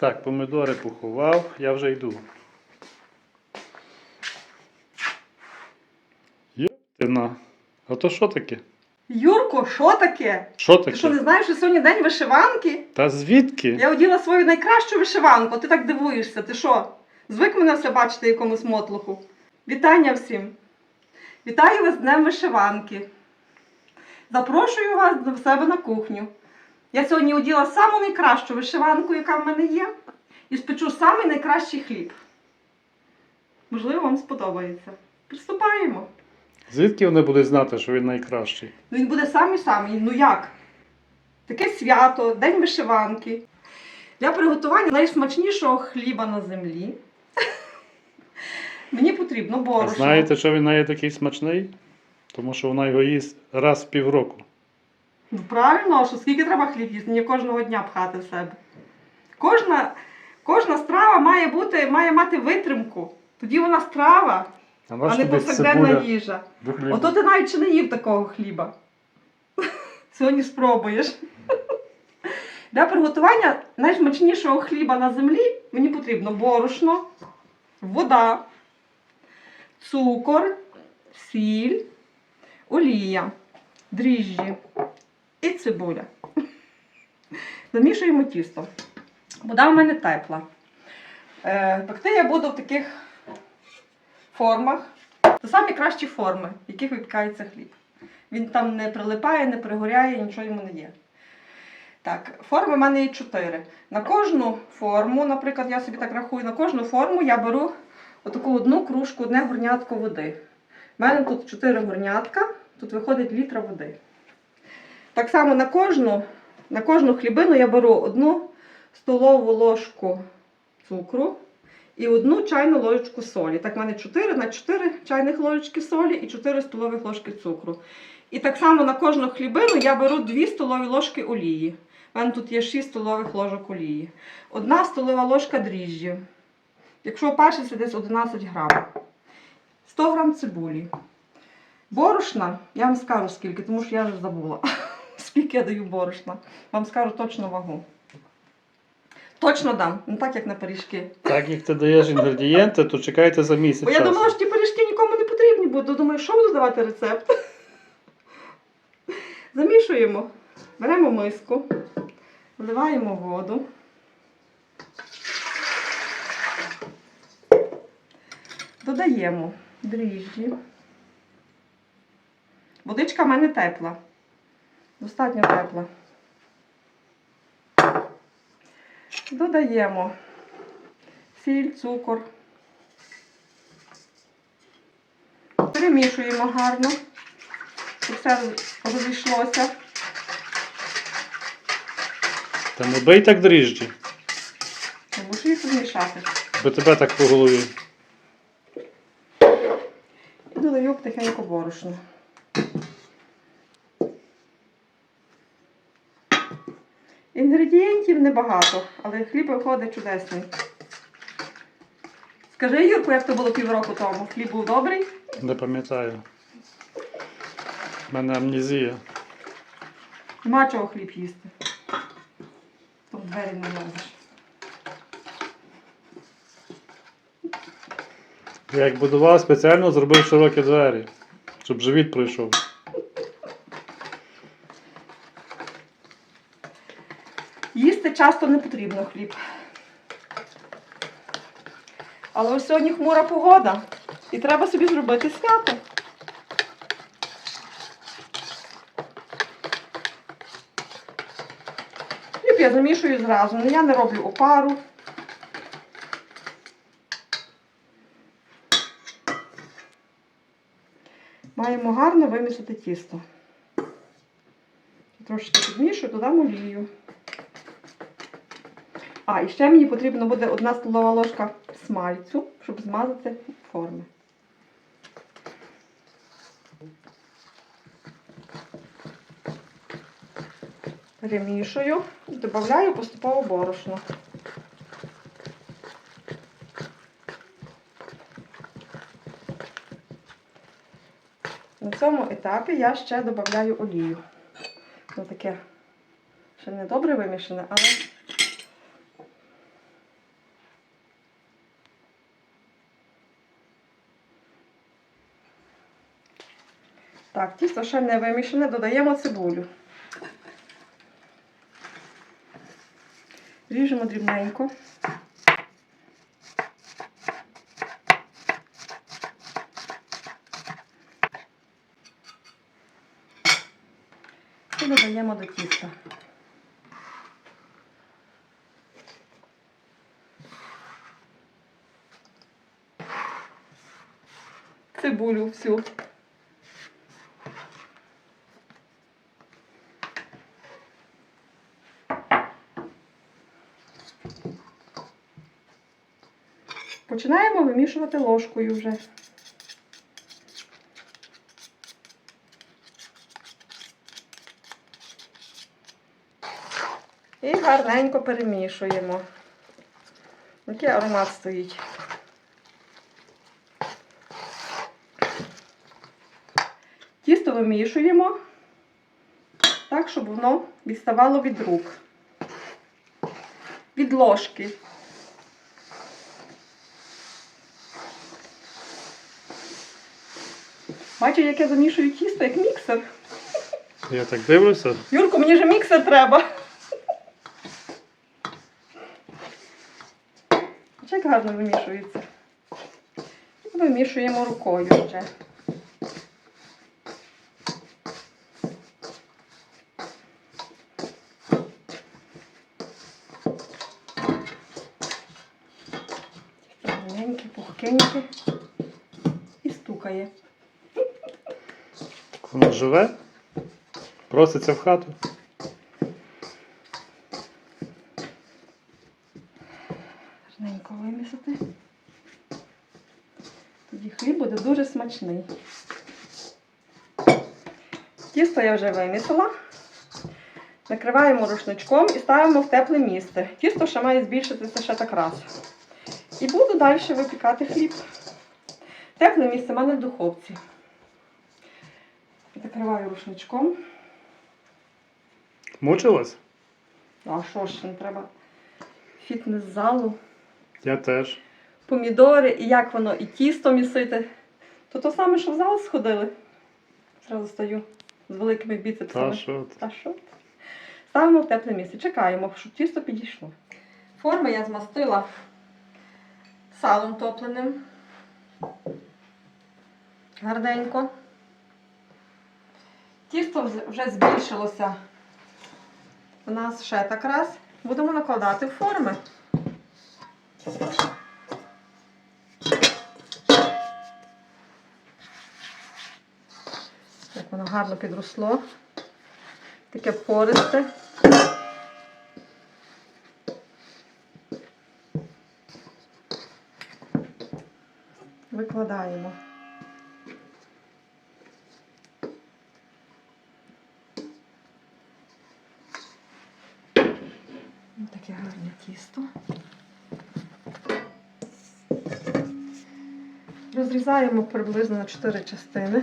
Так, помидори поховав, я вже йду. Єптина. А то що таке? Юрко, що таке? Що Ти що не знаєш, що сьогодні день вишиванки? Та звідки? Я оділа свою найкращу вишиванку, ти так дивуєшся. Ти що? Звик мене все бачити якомусь мотлуху. Вітання всім! Вітаю вас з Днем вишиванки. Запрошую вас до себе на кухню. Я сьогодні оділа саму найкращу вишиванку, яка в мене є, і спечу самий найкращий хліб. Можливо, вам сподобається. Приступаємо. Звідки вони будуть знати, що він найкращий? Ну він буде самий самий. Ну як? Таке свято, день вишиванки. Для приготування найсмачнішого хліба на землі. Мені потрібно А знаєте, що він навіть такий смачний? Тому що вона його їсть раз в півроку. Ну правильно, що скільки треба хліб їсти, не кожного дня пхати в себе. Кожна, кожна страва має бути, має мати витримку. Тоді вона страва, А а не повсякденна їжа. Ото ти навіть ще не їв такого хліба. Сьогодні спробуєш. Для приготування найсмачнішого хліба на землі мені потрібно борошно, вода, цукор, сіль, олія, дріжджі і цибуля. Замішуємо тісто. Вода в мене тепла. Е, пекти я буду в таких формах. Це самі кращі форми, в яких випікається хліб. Він там не прилипає, не пригоряє, нічого йому не є. Так, форми в мене є чотири. На кожну форму, наприклад, я собі так рахую, на кожну форму я беру отаку одну кружку, одне горнятко води. У мене тут чотири горнятка, тут виходить літра води. Так само на кожну, на кожну хлібину я беру одну столову ложку цукру і одну чайну ложечку солі. Так, в мене 4 на 4 чайних ложечки солі і 4 столових ложки цукру. І так само на кожну хлібину я беру 2 столові ложки олії. У мене тут є 6 столових ложок олії. Одна столова ложка дріжджів. Якщо пашиться, десь 11 грам. 100 грам цибулі. Борошна, я вам скажу скільки, тому що я вже забула. Скільки я даю борошна. Вам скажу точну вагу. Точно дам, не так як на пиріжки. Так як ти даєш інгредієнти, то чекайте за місяць. Бо я часу. думала, що ті пиріжки нікому не потрібні будуть. Думаю, що буду давати рецепт. Замішуємо. Беремо миску, вливаємо воду. Додаємо дріжджі. Водичка в мене тепла. Достатньо тепла. Додаємо сіль, цукор. Перемішуємо гарно, щоб все розійшлося. Та не бий так дріжджі, Я мушу їх розмішати. бо тебе так по голові. І додаю потихеньку борошно. Інгредієнтів небагато, але хліб виходить чудесний. Скажи, Юрку, як то було півроку тому? Хліб був добрий? Не пам'ятаю. У мене амнезія. Нема чого хліб їсти. В двері не лазиш. Я як будував, спеціально зробив широкі двері, щоб живіт пройшов. Їсти часто не потрібно хліб. Але ось сьогодні хмура погода. І треба собі зробити свято. Хліб я замішую зразу. Ну, Я не роблю опару. Маємо гарно вимісити тісто. Трошки підмішую, додам олію. А, і ще мені потрібно буде одна столова ложка смальцю, щоб змазати форми. Перемішую додаю поступово борошно. На цьому етапі я ще додаю олію. Ну таке ще не добре вимішане, але Так, тісто ще не вимішане, додаємо цибулю. Ріжемо дрібненько. І додаємо до тіста. Цибулю всю. Починаємо вимішувати ложкою вже. І гарненько перемішуємо. Який аромат стоїть. Тісто вимішуємо так, щоб воно відставало від рук. Від ложки. Бачу, як я замішую тісто, як міксер. Я так дивлюся. Юрку, мені же міксер треба. Як гарно вимішується. Вимішуємо рукою. Маленьке, пухкеньке і стукає. Живе, проситься в хату. Гарненько вимісити. Тоді хліб буде дуже смачний. Тісто я вже вимісила. Накриваємо рушничком і ставимо в тепле місце. Тісто ще має збільшитися ще так раз. І буду далі випікати хліб. Тепле місце в мене в духовці. Закриваю рушничком. Мучилась? А що ж, не треба фітнес-залу. Я теж. помідори, і як воно, і тісто місити. То то саме, що в зал сходили. Зразу стою з великими біцепсами. Та що? ти? Та що? ти? Ставимо в тепле місце. Чекаємо, щоб тісто підійшло. Форми я змастила салом топленим. Гарненько. Тісто вже збільшилося. У нас ще так раз. Будемо накладати форми. Як воно гарно підросло. Таке пористе. Викладаємо. Ось Таке гарне тісто. Розрізаємо приблизно на 4 частини.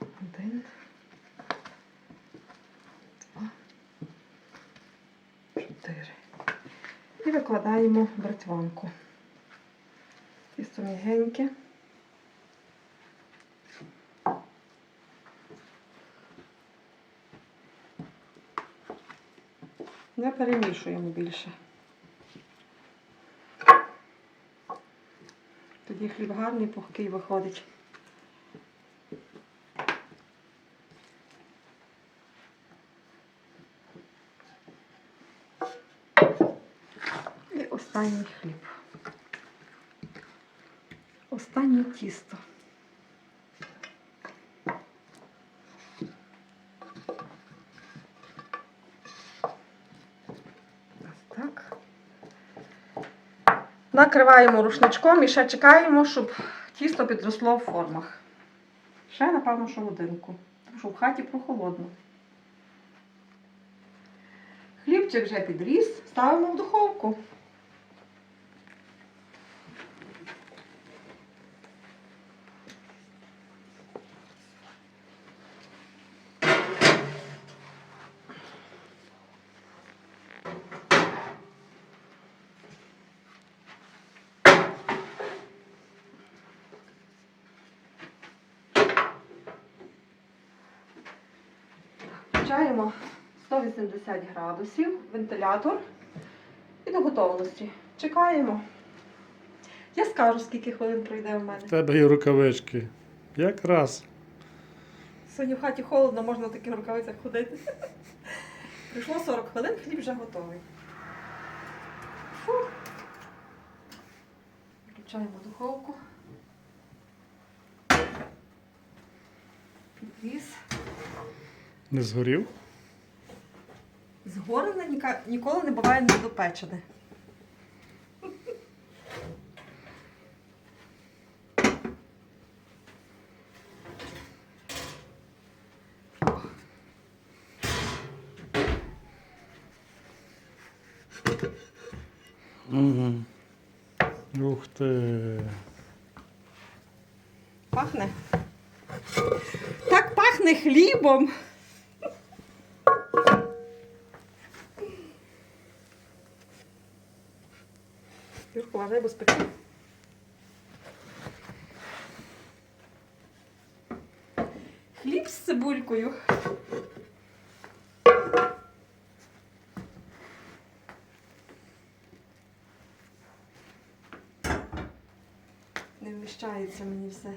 Один. Два. Чотири. І викладаємо бритванку. Тісто мігеньке. Не перемішуємо більше. Тоді хліб гарний, пухкий виходить. І останній хліб. Останнє тісто. Ось так. Накриваємо рушничком і ще чекаємо, щоб тісто підросло в формах. Ще, напевно, що годинку. Тому що в хаті прохолодно. Хлібчик вже підріс, ставимо в духовку. Включаємо 180 градусів, вентилятор і до готовності. Чекаємо. Я скажу, скільки хвилин пройде в мене. В тебе є рукавички. Якраз. Сьогодні в хаті холодно, можна в таких рукавицях ходити. Прийшло 40 хвилин, хліб вже готовий. Фу. Включаємо духовку. Підвіз. Не згорів. Згорене ніка- ніколи не буває недопечене. Угу. Ух ти. Пахне. Так пахне хлібом. Юрку, вважай, бо спеки. Хліб з цибулькою. Не вміщається мені все.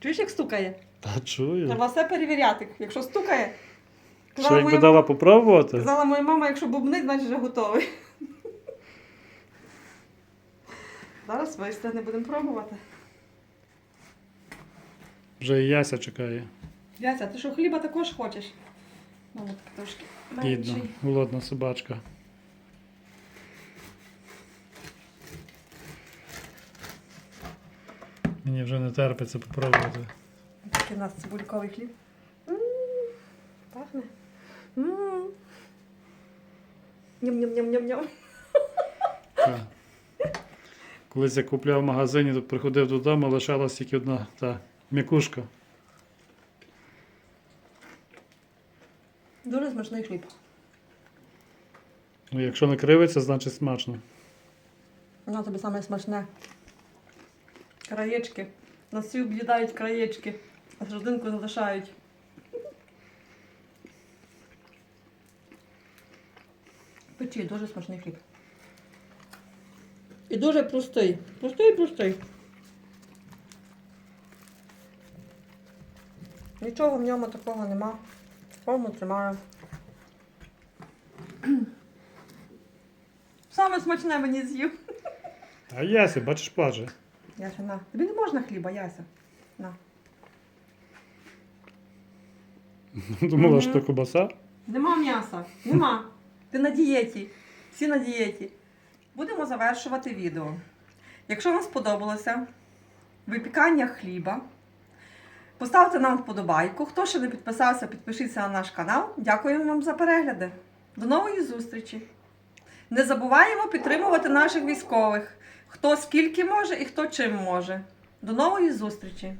Чуєш, як стукає? Та чую. Треба все перевіряти. Якщо стукає, Що казала якби моя, дала попробувати? казала моя мама, якщо бубнить, значить вже готовий. Зараз вистигне, будемо пробувати. Вже і Яся чекає. Яся, ти що хліба також хочеш? Мама так трошки Гідно. менший. Голодна собачка. Мені вже не терпиться попробувати. Такий у нас цибульковий хліб. М, Пахне. М. Ням-ням-ням-ням-ням. Колись я купляв в магазині, то приходив додому, лишалась тільки одна та м'якушка. Дуже смачний хліб. Ну, якщо не кривиться, значить смачно. Воно тобі саме смачне. Краєчки. На об'їдають краєчки, а серединку залишають. Печі, дуже смачний хліб. І дуже простий. Простий, простий. Нічого в ньому такого нема. Форму тримаю. Саме смачне мені з'їв. А Яся, бачиш, плаче. Яся, на. Тобі не можна хліба, Яся. На. Думала, що то кобаса. Нема м'яса. Нема. Ти на дієті. Всі на дієті. Будемо завершувати відео. Якщо вам сподобалося випікання хліба, поставте нам вподобайку. Хто ще не підписався, підпишіться на наш канал. Дякуємо вам за перегляди. До нової зустрічі! Не забуваємо підтримувати наших військових. Хто скільки може і хто чим може. До нової зустрічі!